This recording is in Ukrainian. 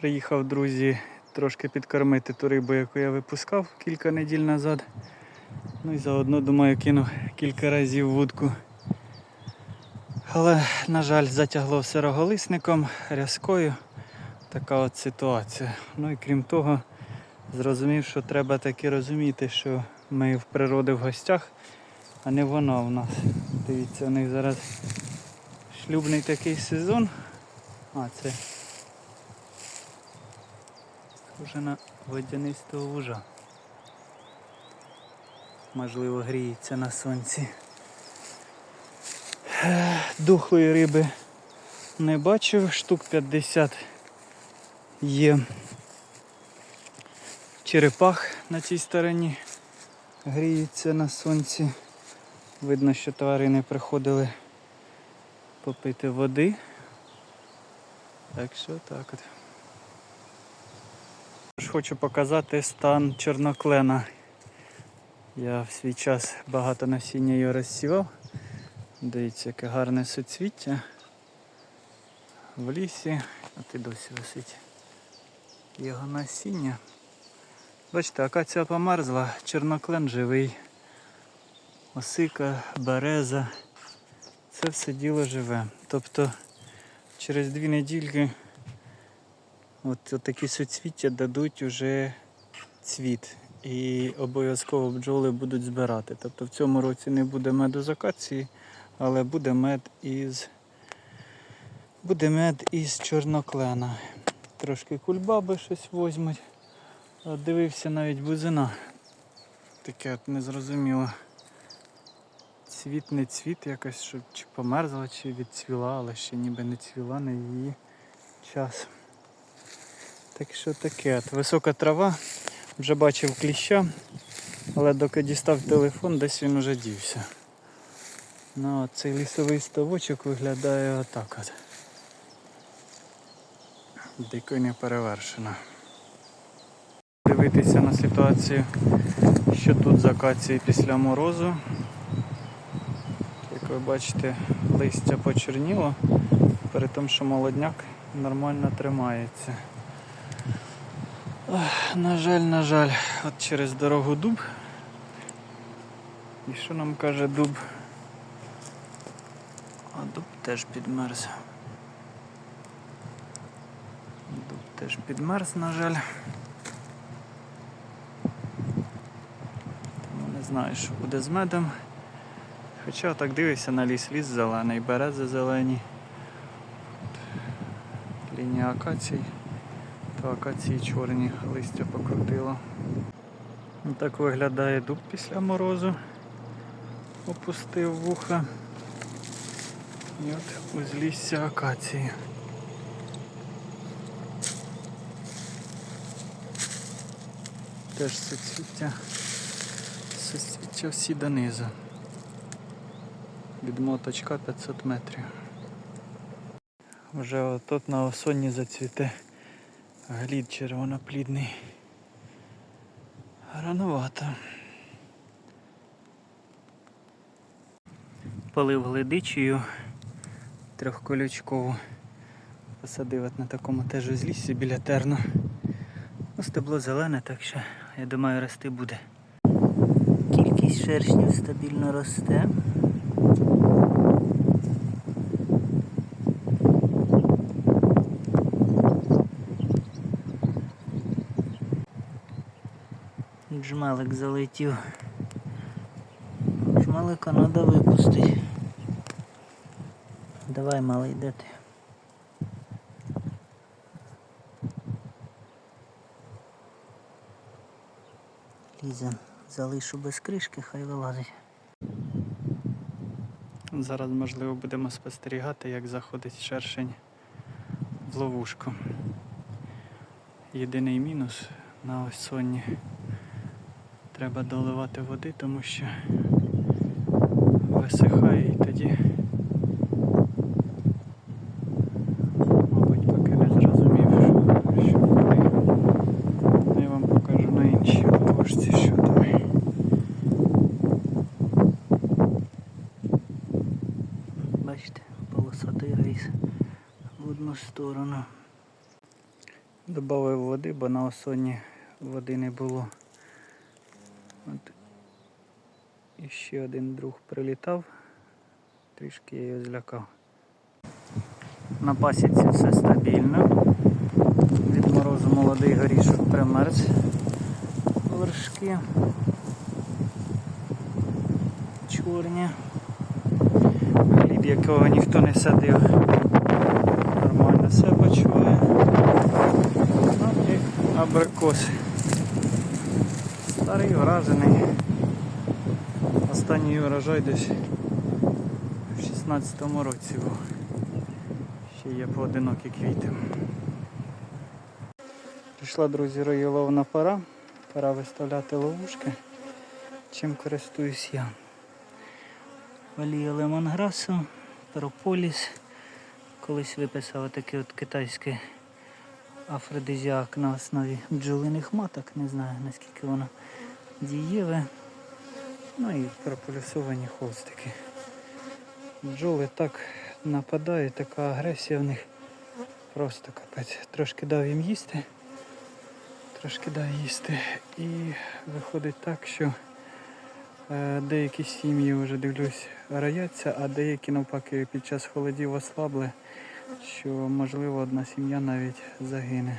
Приїхав, друзі, трошки підкормити ту рибу, яку я випускав кілька неділь назад. Ну і заодно, думаю, кинув кілька разів вудку. Але, на жаль, затягло все роголисником, рязкою. Така от ситуація. Ну і крім того, зрозумів, що треба таки розуміти, що ми в природи в гостях, а не вона в нас. Дивіться, у них зараз шлюбний такий сезон. А, це схоже на водянистого вужа. Можливо, гріється на сонці. Духлої риби не бачив, штук 50 є черепах на цій стороні. Гріються на сонці. Видно, що тварини приходили попити води. Так що так от. Хочу показати стан чорноклена. Я в свій час багато насіння його розсівав. Дивіться, яке гарне суцвіття. В лісі, от і досі висить його насіння. Бачите, акація померзла, чорноклен живий. Осика, береза. Це все діло живе. Тобто через дві недільки от, от такі суцвіття дадуть уже цвіт. І обов'язково бджоли будуть збирати. Тобто в цьому році не буде меду з акації, але буде мед із буде мед із чорноклена. Трошки кульбаби щось возьмуть. Дивився навіть бузина. Таке от незрозуміло. Цвіт не цвіт якось, щоб чи померзла, чи відцвіла, але ще ніби не цвіла на її час. Так що таке. От. Висока трава, вже бачив кліща, але доки дістав телефон, десь він уже дівся. Ну, от цей лісовий ставочок виглядає отак от. Дико не перевершено. Дивитися на ситуацію, що тут з акації після морозу. Як ви бачите, листя почерніло, при тому, що молодняк нормально тримається. На жаль, на жаль, от через дорогу дуб. І що нам каже дуб? А дуб теж підмерз. Дуб теж підмерз, на жаль. Тому не знаю, що буде з медом. Хоча так дивишся на ліс, ліс зелений, берези зелені. Лінія акацій. То акації чорні листя покрутило. Так виглядає дуб після морозу. Опустив вуха. І от узлісся акації. Теж суцвіття. Суцвіття всі донизу. Від моточка 500 метрів. Вже отут на осонні зацвіте глід червоноплідний. Рановато. Полив глидичею трьохколючкову. Посадив от на такому теж узліссі біля терну. Ну, стебло зелене, так що я думаю рости буде. Кількість шершнів стабільно росте. Джмелик залетів. Джмелика треба випустити. Давай, малий, де ти? Ліза, залишу без кришки, хай вилазить. Зараз, можливо, будемо спостерігати, як заходить шершень в ловушку. Єдиний мінус на осонні. Треба доливати води, тому що висихає і тоді. Полосатий рейс в одну сторону. Добавив води, бо на осоні води не було. От. І ще один друг прилітав, трішки я його злякав. На пасіці все стабільно. Від морозу молодий горішок примерз. Вершки. Чорні. Хліб, якого ніхто не садив. Нормально себе почуває. Ну і абрикоси. Старий вражений. Останній урожай десь в 16-му році був. Ще є поодинокі квіти. Прийшла, друзі, роїловна пора. Пора виставляти ловушки. Чим користуюсь я. Олія лемонграсу, прополіс. Колись виписав такий от китайський афродизіак на основі бджолиних маток. Не знаю наскільки воно дієве. Ну і прополісовані холстики. Бджоли так нападають, така агресія в них. Просто капець. Трошки дав їм їсти. Трошки дав їсти. І виходить так, що е, деякі сім'ї вже дивлюсь рояться, а деякі навпаки під час холодів ослабли, що можливо одна сім'я навіть загине.